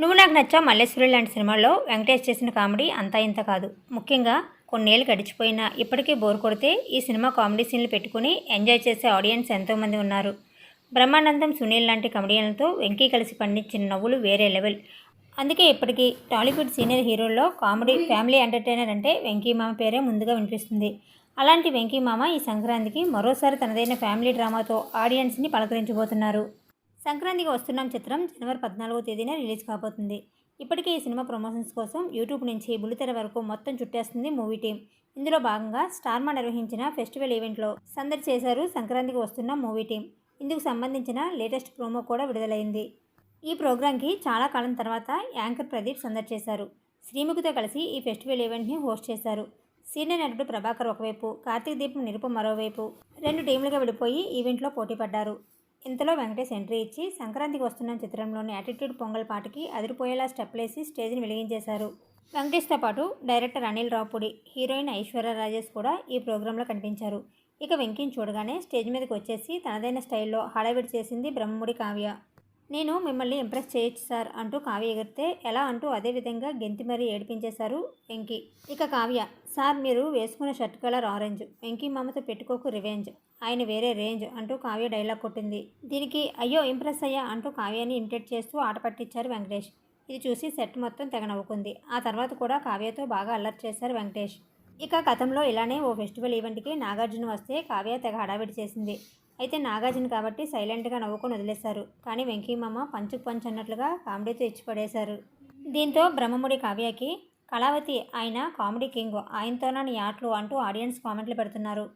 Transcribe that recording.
నువ్వు నాకు నచ్చావు మల్లేశ్వరి లాంటి సినిమాల్లో వెంకటేష్ చేసిన కామెడీ అంతా ఇంత కాదు. ముఖ్యంగా కొన్నేళ్ళు గడిచిపోయినా ఇప్పటికీ బోర్ కొడితే ఈ సినిమా కామెడీ సీన్లు పెట్టుకుని ఎంజాయ్ చేసే ఆడియన్స్ ఎంతోమంది ఉన్నారు. బ్రహ్మానందం సునీల్ లాంటి కమెడియన్లతో వెంకీ కలిసి పండించిన నవ్వులు వేరే లెవెల్. అందుకే ఇప్పటికీ టాలీవుడ్ సీనియర్ హీరోల్లో కామెడీ ఫ్యామిలీ ఎంటర్టైనర్ అంటే వెంకీ మామ పేరే ముందుగా వినిపిస్తుంది. అలాంటి వెంకీ మామ ఈ సంక్రాంతికి మరోసారి తనదైన ఫ్యామిలీ డ్రామాతో ఆడియన్స్ని పలకరించబోతున్నారు. సంక్రాంతికి వస్తున్నాం చిత్రం జనవరి పద్నాలుగో తేదీన రిలీజ్ కాబోతుంది. ఇప్పటికే ఈ సినిమా ప్రమోషన్స్ కోసం యూట్యూబ్ నుంచి బుల్లితెర వరకు మొత్తం చుట్టేస్తుంది మూవీ టీం. ఇందులో భాగంగా స్టార్మా నిర్వహించిన ఫెస్టివల్ ఈవెంట్లో సందడి చేశారు సంక్రాంతికి వస్తున్న మూవీ టీం. ఇందుకు సంబంధించిన లేటెస్ట్ ప్రోమో కూడా విడుదలైంది. ఈ ప్రోగ్రాంకి చాలా కాలం తర్వాత యాంకర్ ప్రదీప్ సందడి చేశారు. శ్రీముఖితో కలిసి ఈ ఫెస్టివల్ ఈవెంట్ని హోస్ట్ చేశారు. సీనియర్ నటుడు ప్రభాకర్ ఒకవైపు కార్తీక్ దీపం నిరుప మరోవైపు. రెండు టీంలుగా విడిపోయి ఈవెంట్లో పోటీ పడ్డారు. ఇంతలో వెంకటేష్ ఎంట్రీ ఇచ్చి సంక్రాంతికి వస్తున్న చిత్రంలోని యాటిట్యూడ్ పొంగల్ పాటకి అదిరిపోయేలా స్టెప్లేసి స్టేజ్ని వెలిగించేశారు. వెంకటేష్తో పాటు డైరెక్టర్ అనిల్ రావుపూడి హీరోయిన్ ఐశ్వర్య రాజేష్ కూడా ఈ ప్రోగ్రాంలో కనిపించారు. ఇక వెంకిని చూడగానే స్టేజ్ మీదకి వచ్చేసి తనదైన స్టైల్లో హడావిడి చేసింది బ్రహ్మముడి కావ్య. నేను మిమ్మల్ని ఇంప్రెస్ చేయొచ్చు సార్ అంటూ కావ్య ఎగిరితే ఎలా అంటూ అదే విధంగా గెంతి మరీ ఏడిపించేశారు వెంకీ. ఇక కావ్య సార్ మీరు వేసుకున్న షర్ట్ కలర్ ఆరెంజ్ వెంకీ మామతో పెట్టుకోకు రివెంజ్ ఆయన వేరే రేంజ్ అంటూ కావ్య డైలాగ్ కొట్టింది. దీనికి అయ్యో ఇంప్రెస్ అయ్యా అంటూ కావ్యాన్ని ఇమిటేట్ చేస్తూ ఆట పట్టించారు వెంకటేష్. ఇది చూసి సెట్ మొత్తం తెగ నవ్వుకుంది ఆ తర్వాత కూడా కావ్యతో బాగా అల్లరి చేశారు వెంకటేష్. ఇక గతంలో ఇలానే ఓ ఫెస్టివల్ ఈవెంట్కి నాగార్జున వస్తే కావ్య తెగ హడావిడి చేసింది. అయితే నాగార్జున కాబట్టి సైలెంట్గా నవ్వుకొని వదిలేశారు. కానీ వెంకీమామ పంచు పంచ్ అన్నట్లుగా కామెడీతో ఇచ్చిపడేశారు దీంతో బ్రహ్మముడి కావ్యకి కళావతి ఆయన కామెడీ కింగ్ ఆయనతోనా నీ ఆటలు అంటూ ఆడియన్స్ కామెంట్లు పెడుతున్నారు.